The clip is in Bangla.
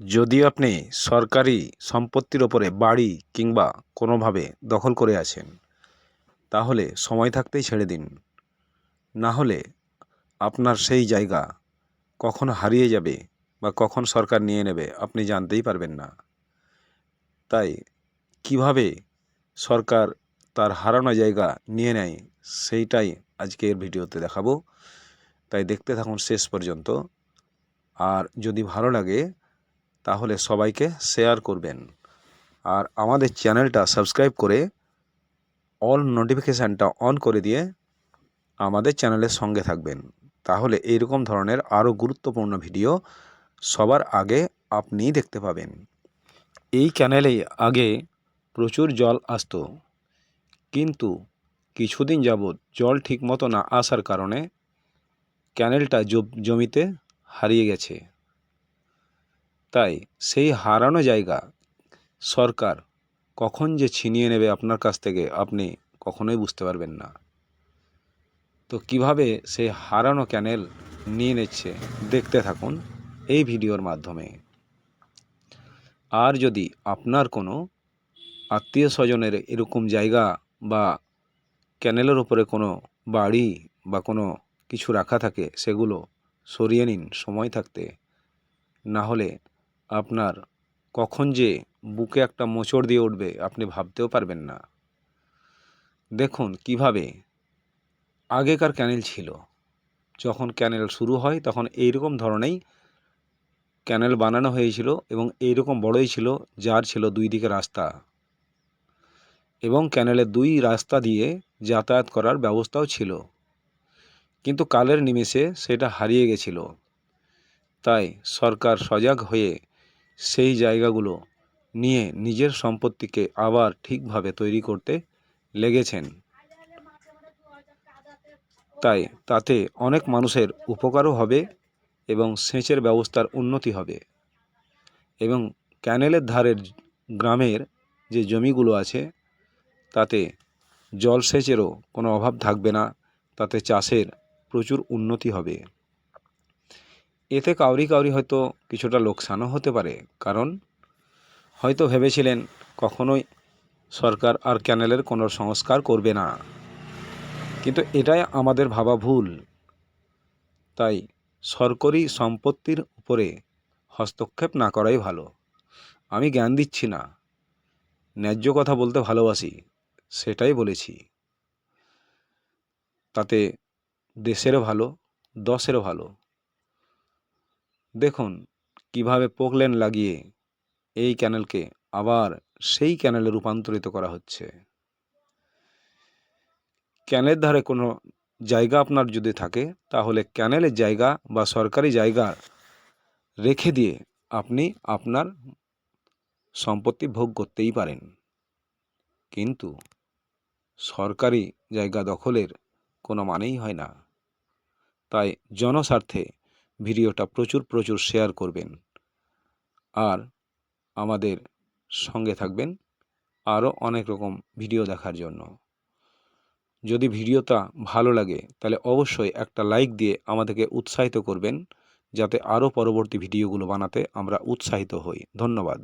যদি আপনি সরকারি সম্পত্তির ওপরে বাড়ি কিংবা কোনোভাবে দখল করে আছেন, তাহলে সময় থাকতেই ছেড়ে দিন। না হলে আপনার সেই জায়গা কখন হারিয়ে যাবে বা কখন সরকার নিয়ে নেবে আপনি জানতেই পারবেন না। তাই কীভাবে সরকার তার হারানো জায়গা নিয়ে নেয়, সেইটাই আজকের ভিডিওতে দেখাবো। তাই দেখতে থাকুন শেষ পর্যন্ত। আর যদি ভালো লাগে তাহলে সবাইকে শেয়ার করবেন। আর আমাদের চ্যানেলটা সাবস্ক্রাইব করে অল নোটিফিকেশানটা অন করে দিয়ে আমাদের চ্যানেলের সঙ্গে থাকবেন। তাহলে এইরকম ধরনের আরও গুরুত্বপূর্ণ ভিডিও সবার আগে আপনিই দেখতে পাবেন। এই ক্যানেলেই আগে প্রচুর জল আসতো। কিন্তু কিছুদিন যাবৎ জল ঠিকমতো না আসার কারণে ক্যানেলটা জমিতে হারিয়ে গেছে। তাই সেই হারানো জায়গা সরকার কখন যে ছিনিয়ে নেবে আপনার কাছ থেকে, আপনি কখনোই বুঝতে পারবেন না। তো কীভাবে সেই হারানো ক্যানেল নিয়ে নিচ্ছে, দেখতে থাকুন এই ভিডিওর মাধ্যমে। আর যদি আপনার কোনো আত্মীয় স্বজনের এরকম জায়গা বা ক্যানেলের উপরে কোনো বাড়ি বা কোনো কিছু রাখা থাকে, সেগুলো সরিয়ে নিন, সময় থাকতে। না হলে আপনার কখন যে বুকে একটা মোচড় দিয়ে উঠবে, আপনি ভাবতেও পারবেন না। দেখুন, কীভাবে আগেকার ক্যানেল ছিল। যখন ক্যানেল শুরু হয়, তখন এইরকম ধরনেই ক্যানেল বানানো হয়েছিল এবং এইরকম বড়ই ছিল, যার ছিল দুই দিকে রাস্তা। এবং ক্যানেলের দুই রাস্তা দিয়ে যাতায়াত করার ব্যবস্থাও ছিল। কিন্তু কালের নিমেষে সেটা হারিয়ে গেছিল। তাই সরকার সজাগ হয়ে সেই জায়গাগুলো নিয়ে নিজের সম্পত্তিকে আবার ঠিকভাবে তৈরি করতে লেগেছেন। তাই তাতে অনেক মানুষের উপকারও হবে এবং সেচের ব্যবস্থার উন্নতি হবে। এবং ক্যানেলের ধারের গ্রামের যে জমিগুলো আছে, তাতে জলসেচেরও কোনো অভাব থাকবে না, তাতে চাষের প্রচুর উন্নতি হবে। এতে কাউরি কাউরি হয়তো কিছুটা লোকসানও হতে পারে, কারণ হয়তো ভেবেছিলেন কখনোই সরকার আর ক্যানেলের কোনো সংস্কার করবে না। কিন্তু এটাই আমাদের ভাবা ভুল। তাই সরকারি সম্পত্তির উপরে হস্তক্ষেপ না করাই ভালো। আমি জ্ঞান দিচ্ছি না। ন্যায্য কথা বলতে ভালোবাসি, সেটাই বলেছি। তাতে দেশেরও ভালো, দশেরও ভালো দেখুন, কীভাবে পোকলেন লাগিয়ে এই ক্যানেলকে আবার সেই ক্যানেলে রূপান্তরিত করা হচ্ছে। ক্যানেলের ধারে কোনো জায়গা আপনার যদি থাকে, তাহলে ক্যানেলের জায়গা বা সরকারি জায়গা রেখে দিয়ে আপনি আপনার সম্পত্তি ভোগ করতেই পারেন। কিন্তু সরকারি জায়গা দখলের কোনো মানেই হয় না। তাই জনস্বার্থে ভিডিওটা প্রচুর প্রচুর শেয়ার করবেন। আর আমাদের সঙ্গে থাকবেন আরও অনেক রকম ভিডিও দেখার জন্য। যদি ভিডিওটা ভালো লাগে, তাহলে অবশ্যই একটা লাইক দিয়ে আমাদেরকে উৎসাহিত করবেন, যাতে আরও পরবর্তী ভিডিওগুলো বানাতে আমরা উৎসাহিত হই। ধন্যবাদ।